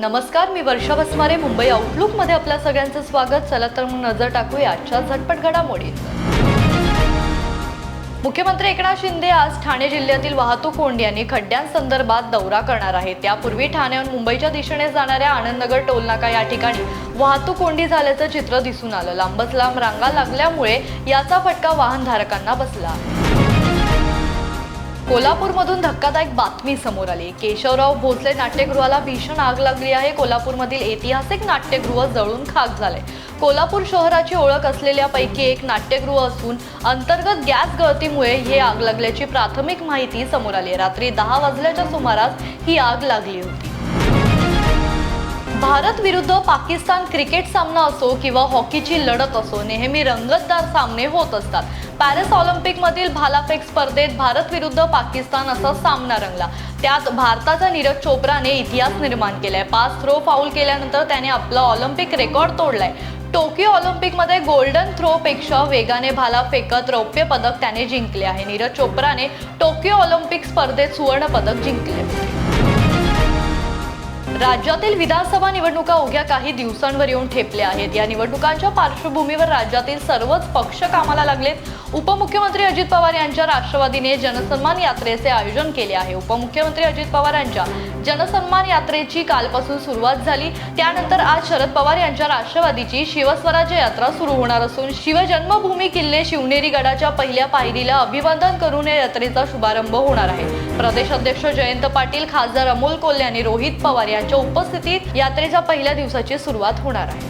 नमस्कार मी वर्षा बसमारे मुंबई आउटलुकमध्ये आपल्या सगळ्यांचं स्वागत. चला तर मग नजर टाकूया आजच्या झटपट घडामोडी. मुख्यमंत्री एकनाथ शिंदे आज ठाणे जिल्ह्यातील वाहतूक कोंडी खड्ड्यांसंदर्भात दौरा करणार आहेत. त्यापूर्वी ठाण्याहून मुंबईच्या दिशेने जाणाऱ्या आनंदनगर टोलनाका या ठिकाणी वाहतूक कोंडी झाल्याचं चित्र दिसून आलं. लांबच लांब रांगा लागल्यामुळे याचा फटका वाहनधारकांना बसला. कोल्हापूरमधून धक्कादायक बातमी समोर आली. केशवराव भोसले नाट्यगृहाला भीषण आग लागली आहे. कोल्हापूरमधील ऐतिहासिक नाट्यगृह जळून खाक झाले कोल्हापूर शहराची ओळख असलेल्यापैकी एक नाट्यगृह असून अंतर्गत गॅस गळतीमुळे हे आग लागल्याची प्राथमिक माहिती समोर आली आहे. रात्री दहा वाजल्याच्या सुमारास ही आग लागली होती. भारत विरुद्ध पाकिस्तान क्रिकेट सामना असो किंवा हॉकीची लढत असो नेहमी रंगतदार सामने होत असतात. पॅरिस ऑलिम्पिकमधील भालाफेक स्पर्धेत भारत विरुद्ध पाकिस्तान असा सामना रंगला. त्यात भारताचा नीरज चोप्राने इतिहास निर्माण केलाय. पाच थ्रो फाऊल केल्यानंतर त्याने आपला ऑलिम्पिक रेकॉर्ड तोडलाय. टोकियो ऑलिम्पिकमध्ये गोल्डन थ्रोपेक्षा वेगाने भाला फेकत रौप्य पदक त्याने जिंकले आहे. नीरज चोप्राने टोकियो ऑलिम्पिक स्पर्धेत सुवर्ण पदक जिंकले. राज्यातील विधानसभा निवडणुका उद्या काही दिवसांवर येऊन ठेपल्या आहेत. या निवडणुकांच्या पार्श्वभूमीवर राज्यातील सर्वच पक्ष कामाला लागलेत. उपमुख्यमंत्री अजित पवार यांच्या राष्ट्रवादीने जनसन्मान यात्रेचे आयोजन केले आहे. उपमुख्यमंत्री अजित पवार यांच्या जनसन्मान यात्रेची कालपासून सुरुवात झाली. त्यानंतर आज शरद पवार यांच्या राष्ट्रवादीची शिवस्वराज्य यात्रा सुरू होणार असून शिवजन्मभूमी किल्ले शिवनेरी गडाच्या पहिल्या पायरीला अभिवादन करून या यात्रेचा शुभारंभ होणार आहे. प्रदेश अध्यक्ष जयंत पाटील खासदार अमोल कोल्हे आणि रोहित पवार यांच्या उपस्थितीत यात्रेच्या पहिल्या दिवसाची सुरुवात होणार आहे.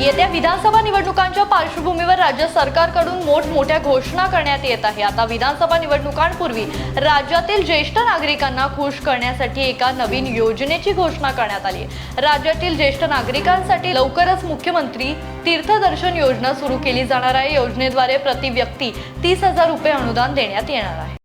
येत्या विधानसभा निवडणुकांच्या पार्श्वभूमीवर राज्य सरकारकडून मोठमोठ्या घोषणा करण्यात येत आहे. आता विधानसभा निवडणुकांपूर्वी राज्यातील ज्येष्ठ नागरिकांना खुश करण्यासाठी एका नवीन योजनेची घोषणा करण्यात आली आहे. राज्यातील ज्येष्ठ नागरिकांसाठी लवकरच मुख्यमंत्री तीर्थदर्शन योजना सुरू केली जाणार आहे. योजनेद्वारे प्रति व्यक्ती तीस हजार रुपये अनुदान देण्यात येणार आहे.